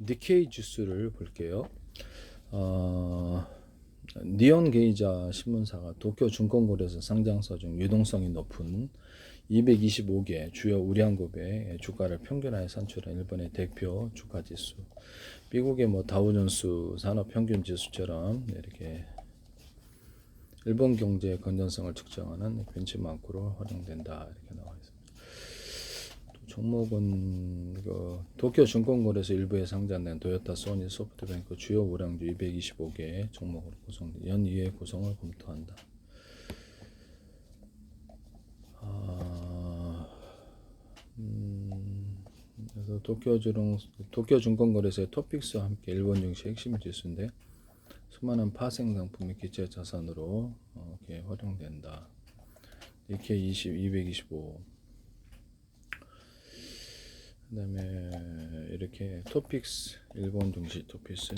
니케이 지수를 볼게요. 어, 니온 게이자 신문사가 도쿄 증권거래소 상장사 중 유동성이 높은 225개 주요 우량국의 주가를 평균하여 산출한 일본의 대표 주가 지수. 미국의 뭐 다우존스 산업 평균 지수처럼 이렇게 일본 경제의 건전성을 측정하는 벤치마크로 활용된다 이렇게 나와 있습니다. 또 종목은 그 도쿄 증권거래소 일부에 상장된 도요타, 소니, 소프트뱅크 주요 우량주 225개 종목으로 구성된 연 2회 구성을 검토한다. 아, 음, 그래서 도쿄 주롱 도쿄 증권거래소의 토픽스와 함께 일본 증시 핵심 지수인데 수많은 파생 상품이 기체 자산으로 어, 이렇게 활용된다. 이렇게 20, 225. 그 다음에 이렇게 토픽스 일본 증시 토픽스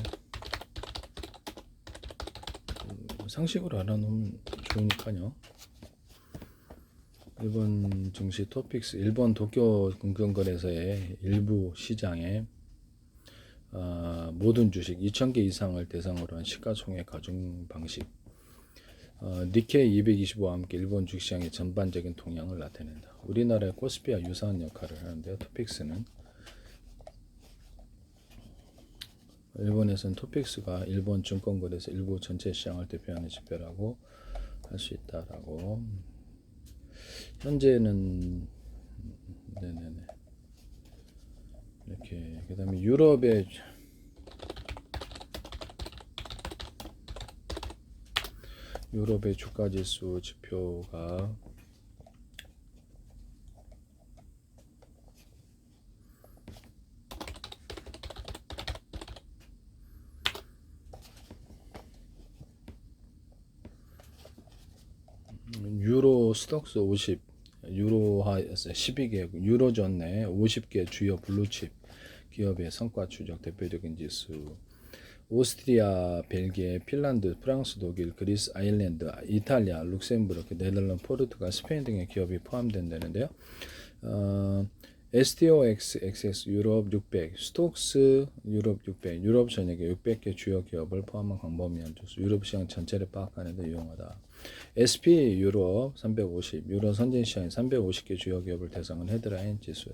음, 상식으로 알아놓으면 좋으니까요. 일본 증시 토픽스 일본 도쿄 금융거래소의 일부 시장에 어, 모든 주식 2,000개 이상을 대상으로 한 시가총액 가중 방식 어, 니케이 225와 함께 일본 주식시장의 전반적인 동향을 나타낸다. 우리나라의 코스피와 유사한 역할을 하는데요. 토픽스는 일본에서는 토픽스가 일본 증권거래소 일부 전체 시장을 대표하는 지표라고 할 수 있다라고 현재는 네네네 이렇게 그다음에 유럽의 유럽의 주가 지수 지표가 유로 스톡스 50 유로화에서 12개 유로존 내 50개 주요 블루칩 기업의 성과 추적 대표적인 지수 오스트리아, 벨기에, 핀란드, 프랑스, 독일, 그리스, 아일랜드, 이탈리아, 룩셈부르크, 네덜란드, 포르투갈, 스페인 등의 기업이 포함된다는데요. 어, STOX, XS, 유럽 600, 스톡스, 유럽 600, 유럽 전역에 600개 주요 기업을 포함한 광범위한 지수, 유럽 시장 전체를 파악하는 데 유용하다. SP 유럽 350, 유럽 선진 시장에 350개 주요 기업을 대상으로 헤드라인 지수.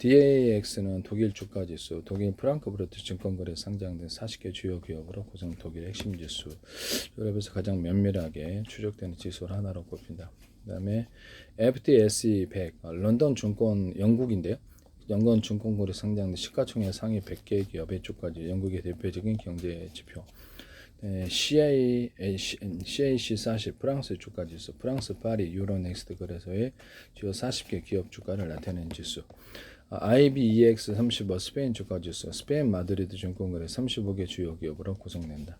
DAX는 독일 주가 지수, 독일 프랑크푸르트 증권거래 상장된 40개 주요 기업으로 구성 독일 핵심 지수. 유럽에서 가장 면밀하게 추적되는 지수를 하나로 꼽힌다. 그다음에 FTSE 100, 어, 런던 증권 영국인데요. 영건 증권거래 상장된 시가총액 상위 100개 기업의 주가지 영국의 대표적인 경제 지표. 네, CA, CAC 40 프랑스 주가 지수, 프랑스 파리 유로넥스트 거래소의 주요 40개 기업 주가를 나타내는 지수. IBEX 35 스페인 주가 지수, 스페인 마드리드 증권거래 35개 주요 기업으로 구성된다.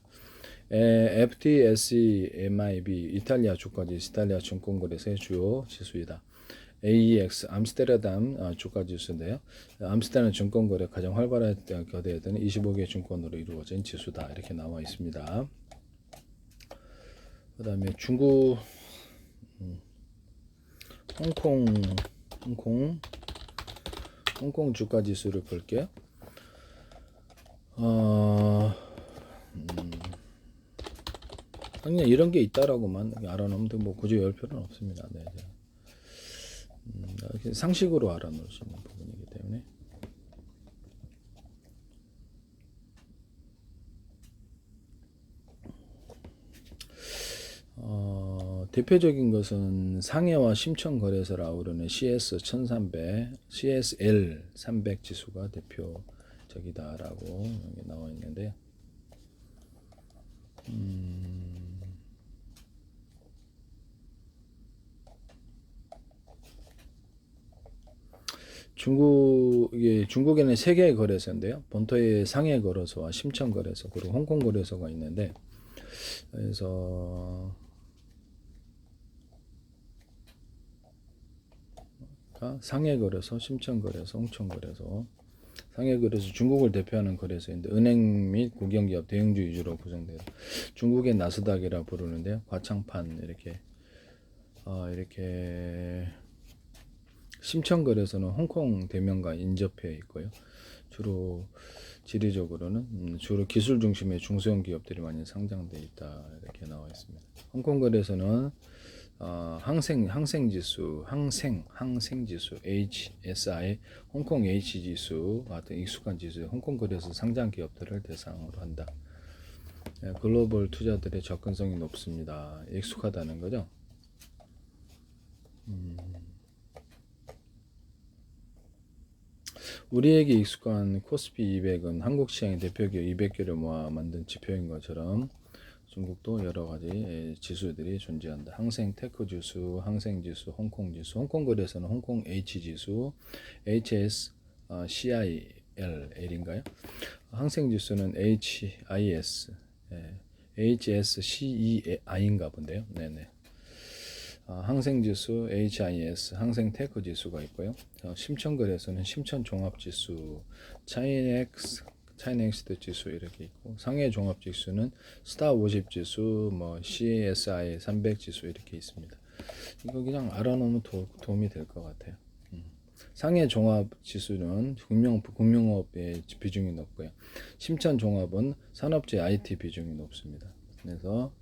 에, FTSE MIB 이탈리아 주가 지수, 이탈리아 증권거래소의 주요 지수이다. AEX 암스테르담 어, 주가 지수인데요. 암스테르담 증권거래 가장 활발하게 거래되는 25개 증권으로 이루어진 지수다 이렇게 나와 있습니다. 그 다음에 중국, 음, 홍콩, 홍콩, 홍콩 주가 지수를 볼게요. 어, 음, 그냥 이런 게 있다라고만 알아놓으면 뭐 굳이 열 필요는 없습니다. 네. 네. 음, 상식으로 있는 부분이기 때문에 어, 대표적인 것은 상해와 심천 거래소를 아우르는 CS 1300, CSL 300 지수가 대표적이다라고 여기 나와 있는데요. 음, 중국이 중국에는 세 개의 거래소인데요. 본토의 상해 거래소와 심천 거래소 그리고 홍콩 거래소가 있는데 그래서 상해 거래소, 심천 거래소, 홍천 거래소. 상해 거래소 중국을 대표하는 거래소인데 은행 및 국영기업 대형주 위주로 구성돼요. 중국의 나스닥이라 부르는데요. 과창판 이렇게 어, 이렇게 심천 거래소는 홍콩 대명과 인접해 있고요. 주로 지리적으로는 음, 주로 기술 중심의 중소형 기업들이 많이 상장돼 있다 이렇게 나와 있습니다. 홍콩 거래소는 어, 항생 항생 지수, 항생 항생 지수 HSI, 홍콩 H 지수 같은 익숙한 지수, 홍콩 거래소 상장 기업들을 대상으로 한다. 예, 글로벌 투자들의 접근성이 높습니다. 익숙하다는 거죠. 음. 우리에게 익숙한 코스피 200은 한국 시장의 대표 기업 200개를 모아 만든 지표인 것처럼 중국도 여러 가지 예, 지수들이 존재한다. 항생 테크 지수, 항생 지수, 홍콩 지수, 홍콩 거래소는 홍콩 H 지수, HS 어, CILL인가요? 항생 지수는 HIS, 예, HSCEI인가 본데요. 네네. 아, 항생 지수 HIS, 항생 테크 지수가 있고요. 어, 심천 거래소는 심천 종합 지수, 차이넥스 차이넥스트 지수 이렇게 있고 상해 종합 지수는 스타 50 지수, 뭐 CSI 300 지수 이렇게 있습니다. 이거 그냥 알아놓으면 도, 도움이 될 것 같아요. 음. 상해 종합 지수는 금융 금융업의 비중이 높고요. 심천 종합은 산업재 IT 비중이 높습니다. 그래서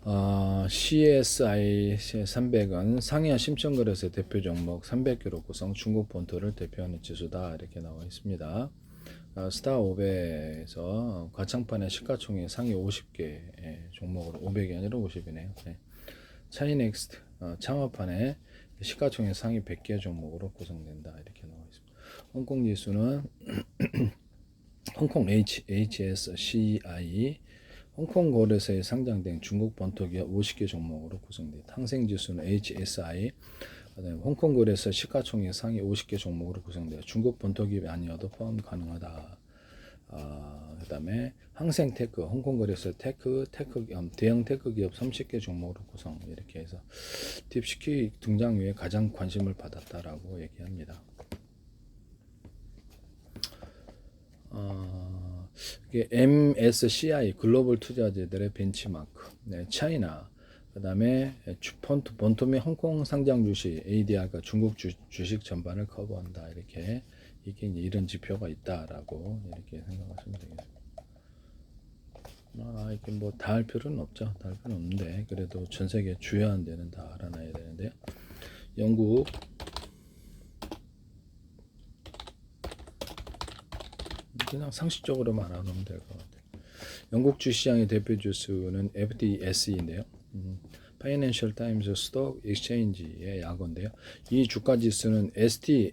어, CSI 300은 상해 심천거래소 대표 종목 300개로 구성 중국 본토를 대표하는 지수다 이렇게 나와 있습니다. 어, 스타 500에서 과창판의 시가총액 상위 50개 종목으로 500이 아니라 50이네요. 네. 차이넥스트 어, 창업판의 시가총액 상위 100개 종목으로 구성된다 이렇게 나와 있습니다. 홍콩 지수는 홍콩 H, HSCI 홍콩 거래소에 상장된 중국 본토 기업 50개 종목으로 구성돼 항생 지수는 HSI 홍콩 거래소 시가총액 상위 50개 종목으로 구성돼요. 중국 본토 기업이 아니어도 포함 가능하다. 아, 그다음에 항생 테크, 홍콩 거래소 테크, 테크 음, 대형 테크 기업 30개 종목으로 구성 이렇게 해서 딥시키 등장 후에 가장 관심을 받았다라고 얘기합니다. 어, 이게 MSCI 글로벌 투자재들의 벤치마크, 네, 차이나, 그 다음에 본토, 본토 및 홍콩 상장 주식 ADR과 중국 주, 주식 전반을 커버한다 이렇게 이게 이런 지표가 있다라고 이렇게 생각하시면 되겠습니다. 아, 이렇게 뭐 다 할 필요는 없죠. 다 할 필요는 없는데 그래도 전 세계 주요한 데는 다 알아놔야 되는데요. 영국 그냥 상식적으로만 알아놓으면 될 것 같아요. 영국 주시장의 대표 지수는 FTSE인데요. 음, Financial Times Stock Exchange의 약어인데요. 이 주가 지수는 ST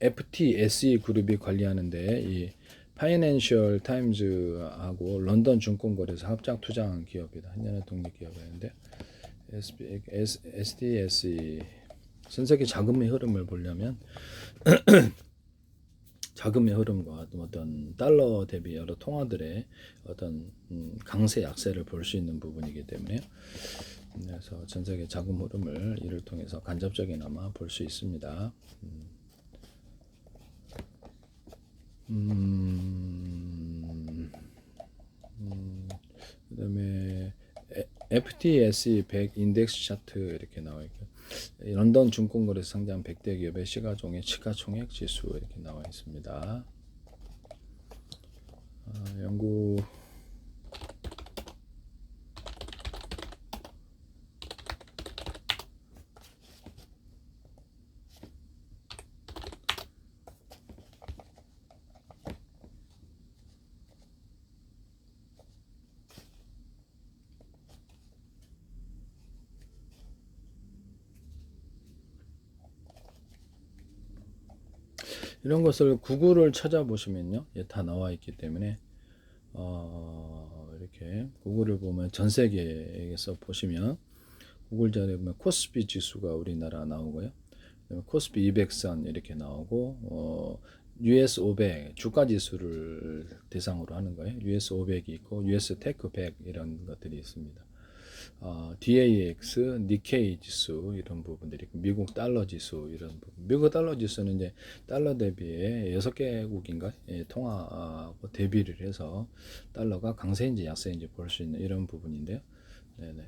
FTSE 그룹이 관리하는데 이 파이낸셜 타임즈하고 런던 증권거래소 합작 투자한 기업이다. 한 년의 독립 기업이었는데 STSE 전 세계 자금의 흐름을 보려면 자금의 흐름과 어떤 달러 대비 여러 통화들의 어떤 음, 강세 약세를 볼 수 있는 부분이기 때문에 그래서 전 세계 자금 흐름을 이를 통해서 간접적이나마 볼 수 있습니다. 음. 음, 음, 그다음에 FTSE 100 인덱스 차트 이렇게 나와 있고 런던 증권거래소 상장 100대 기업의 시가총액 시가총액 지수 이렇게 나와 있습니다. 아, 영국 이런 것을 구글을 찾아보시면요, 예, 다 나와 있기 때문에 어, 이렇게 구글을 보면 전 세계에서 보시면 구글 자리에 보면 코스피 지수가 우리나라 나오고요, 코스피 200선 이렇게 나오고 어, US 500 주가 지수를 대상으로 하는 거예요. US 500이 있고 US 테크 100 이런 것들이 있습니다. 어, DAX, 니케이 지수 이런 부분들이 미국 달러 지수 이런 부분. 미국 달러 지수는 이제 달러 대비에 여섯 개국인가 예, 통화하고 대비를 해서 달러가 강세인지 약세인지 볼 수 있는 이런 부분인데요. 네네.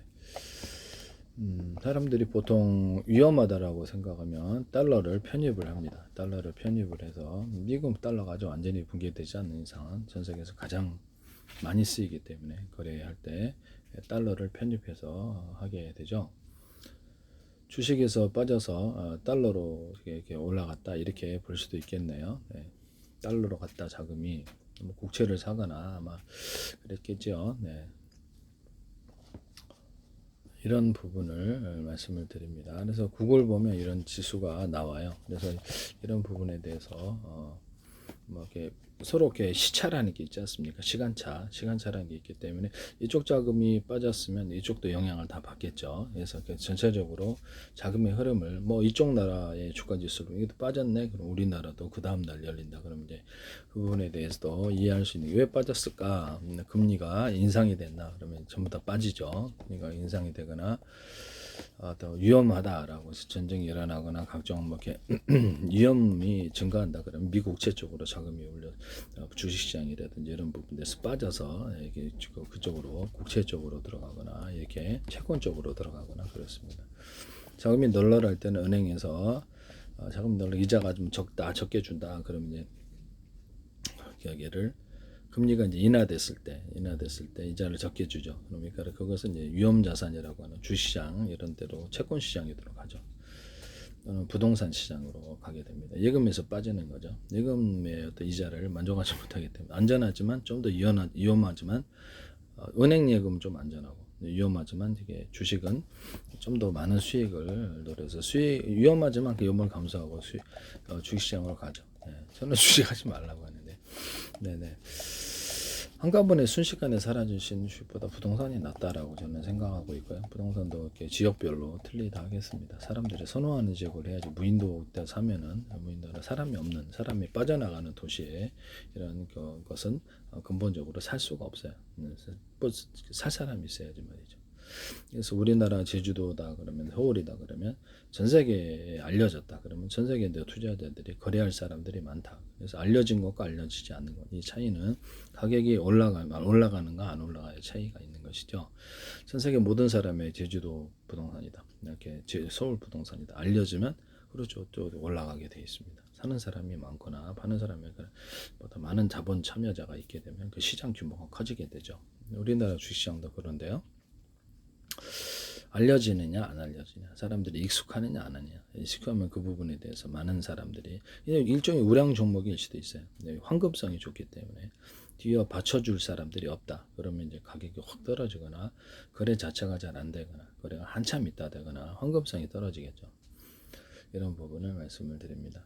음, 사람들이 보통 위험하다라고 생각하면 달러를 편입을 합니다. 달러를 편입을 해서 미국 달러가 아주 완전히 붕괴되지 않는 이상은 전 세계에서 가장 많이 쓰이기 때문에 거래할 때 달러를 편입해서 하게 되죠. 주식에서 빠져서 어, 달러로 이렇게 올라갔다 이렇게 볼 수도 있겠네요. 네. 달러로 갔다 자금이 뭐 국채를 사거나 아마 그랬겠죠. 네. 이런 부분을 말씀을 드립니다. 그래서 구글 보면 이런 지수가 나와요. 그래서 이런 부분에 대해서 어, 뭐 이렇게 서로 이렇게 시차라는 게 있지 않습니까? 시간차, 시간차라는 게 있기 때문에 이쪽 자금이 빠졌으면 이쪽도 영향을 다 받겠죠. 그래서 전체적으로 자금의 흐름을 뭐 이쪽 나라의 주가 지수로 이것도 빠졌네. 그럼 우리나라도 그 다음 날 열린다. 그럼 이제 그 부분에 대해서도 이해할 수 있는 게왜 빠졌을까? 음, 금리가 인상이 됐나? 그러면 전부 다 빠지죠. 금리가 인상이 되거나 어, 더 위험하다라고 해서 전쟁이 일어나거나 각종 뭐 이렇게 위험이 증가한다 그러면 미국채 쪽으로 자금이 올려 어, 주식시장이라든지 이런 부분에서 빠져서 이게 지금 그쪽으로 국채 쪽으로 들어가거나 이렇게 채권 쪽으로 들어가거나 그렇습니다. 자금이 널널할 때는 은행에서 어, 자금 널널 이자가 좀 적다 적게 준다 그러면 이제 여기를 금리가 이제 인하됐을 때, 인하됐을 때 이자를 적게 주죠. 그러니까 그것은 이제 위험 자산이라고 하는 주시장 이런 데로 채권 시장에 들어가죠. 또는 부동산 시장으로 가게 됩니다. 예금에서 빠지는 거죠. 예금의 어떤 이자를 만족하지 못하기 때문에 안전하지만 좀 더 위험하지만 어, 은행 예금은 좀 안전하고 위험하지만 이게 주식은 좀 더 많은 수익을 노려서 수익 위험하지만 그 위험을 감수하고 수익, 어, 주식시장으로 가죠. 네, 저는 주식하지 말라고 하는데, 네네. 한꺼번에 순식간에 사라지신 주식보다 부동산이 낫다라고 저는 생각하고 있고요. 부동산도 이렇게 지역별로 틀리다 하겠습니다. 사람들이 선호하는 지역을 해야지 무인도 때 사면은 무인도는 사람이 없는 사람이 빠져나가는 도시에 이런 그 것은 어, 근본적으로 살 수가 없어요. 뭐살 사람이 있어야지 말이죠. 그래서 우리나라 제주도다 그러면 서울이다 그러면 전 세계에 알려졌다 그러면 전 세계 내 투자자들이 거래할 사람들이 많다. 그래서 알려진 것과 알려지지 않는 것. 이 차이는 가격이 올라가 올라가는가 안 올라가의 차이가 있는 것이죠. 전 세계 모든 사람의 제주도 부동산이다. 이렇게 제- 서울 부동산이다. 알려지면 그렇죠. 또 올라가게 돼 있습니다. 사는 사람이 많거나 파는 사람이 보다 많은 자본 참여자가 있게 되면 그 시장 규모가 커지게 되죠. 우리나라 주식시장도 그런데요. 알려지느냐 안 알려지냐 사람들이 익숙하느냐 안 하느냐. 익숙하면 그 부분에 대해서 많은 사람들이 일종의 우량 종목일 수도 있어요. 네, 황금성이 좋기 때문에 뒤에 받쳐줄 사람들이 없다. 그러면 이제 가격이 확 떨어지거나 거래 자체가 잘 안 되거나 거래가 한참 있다 되거나 황금성이 떨어지겠죠. 이런 부분을 말씀을 드립니다